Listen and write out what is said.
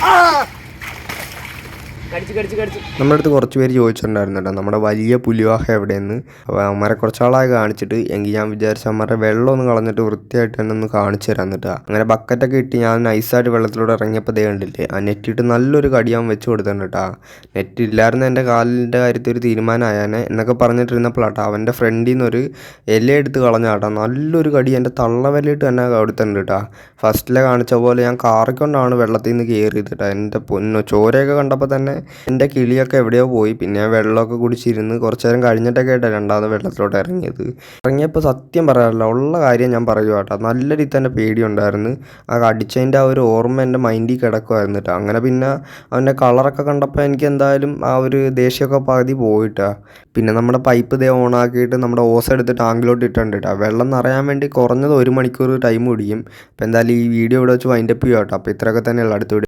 Ah! നമ്മുടെ അടുത്ത് കുറച്ച് പേര് ചോദിച്ചിട്ടുണ്ടായിരുന്നു കേട്ടോ നമ്മുടെ വലിയ പുലിവാഹ എവിടെയെന്ന്? അപ്പോൾ അവന്മാരെ കുറച്ചാളായി കാണിച്ചിട്ട് എങ്കിൽ ഞാൻ വിചാരിച്ച അമ്മരെ വെള്ളം ഒന്ന് കളഞ്ഞിട്ട് വൃത്തിയായിട്ട് തന്നെ ഒന്ന് കാണിച്ചു തരാൻ എന്നിട്ടാ അങ്ങനെ ബക്കറ്റൊക്കെ ഇട്ട് ഞാൻ നൈസായിട്ട് വെള്ളത്തിലൂടെ ഇറങ്ങിയപ്പോൾ ദേ കണ്ടില്ലേ ആ നെറ്റിട്ട് നല്ലൊരു കടിയാൻ വെച്ച് കൊടുത്തിട്ടുണ്ട് കേട്ടോ. നെറ്റ് ഇല്ലായിരുന്നു എന്റെ കാലിന്റെ കാര്യത്തിൽ ഒരു തീരുമാനമായാനെ എന്നൊക്കെ പറഞ്ഞിട്ടിരുന്നപ്പോഴാട്ടോ അവന്റെ ഫ്രണ്ടിൽ നിന്നൊരു ഇല എടുത്ത് കളഞ്ഞാട്ടോ നല്ലൊരു കടി എന്റെ തള്ളവലിട്ട് തന്നെ കൊടുത്തിട്ടുണ്ട് കേട്ടോ. ഫസ്റ്റിലെ കാണിച്ച പോലെ ഞാൻ കാറിക്കൊണ്ടാണ് വെള്ളത്തിൽ നിന്ന് കയറിയത് കേട്ടോ എന്റെ പൊന്നോ ചോരയൊക്കെ കണ്ടപ്പോൾ തന്നെ എന്റെ കിളിയൊക്കെ എവിടെയോ പോയി. പിന്നെ വെള്ളമൊക്കെ കുടിച്ചിരുന്ന് കുറച്ച് നേരം കഴിഞ്ഞിട്ടൊക്കെ ആയിട്ടാണ് രണ്ടാമത് വെള്ളത്തിലോട്ട് ഇറങ്ങിയത്. ഇറങ്ങിയപ്പോൾ സത്യം പറയാറില്ല ഉള്ള കാര്യം ഞാൻ പറയുക കേട്ടോ. നല്ല രീതി തന്നെ പേടിയുണ്ടായിരുന്നു. ആ അടിച്ചതിന്റെ ആ ഒരു ഓർമ്മ എന്റെ മൈൻഡിൽ കിടക്കുമായിരുന്നു കേട്ടോ. അങ്ങനെ പിന്നെ അവന്റെ കളറൊക്കെ കണ്ടപ്പോൾ എനിക്ക് എന്തായാലും ആ ഒരു ദേഷ്യമൊക്കെ പകുതി പോയിട്ടാ. പിന്നെ നമ്മുടെ പൈപ്പ് ദേ ഓണാക്കിയിട്ട് നമ്മുടെ ഓസ് എടുത്ത് ടാങ്കിലോട്ട് ഇട്ടുണ്ട് കേട്ടോ. വെള്ളം നിറയാൻ വേണ്ടി കുറഞ്ഞത് ഒരു മണിക്കൂർ ടൈം പിടിക്കും. അപ്പോൾ എന്തായാലും ഈ വീഡിയോ ഇവിടെ വെച്ച് വൈൻഡപ്പ് ചെയ്യാം കേട്ടോ. അപ്പോൾ ഇത്രയൊക്കെ തന്നെയുള്ള. അടുത്ത വീഡിയോ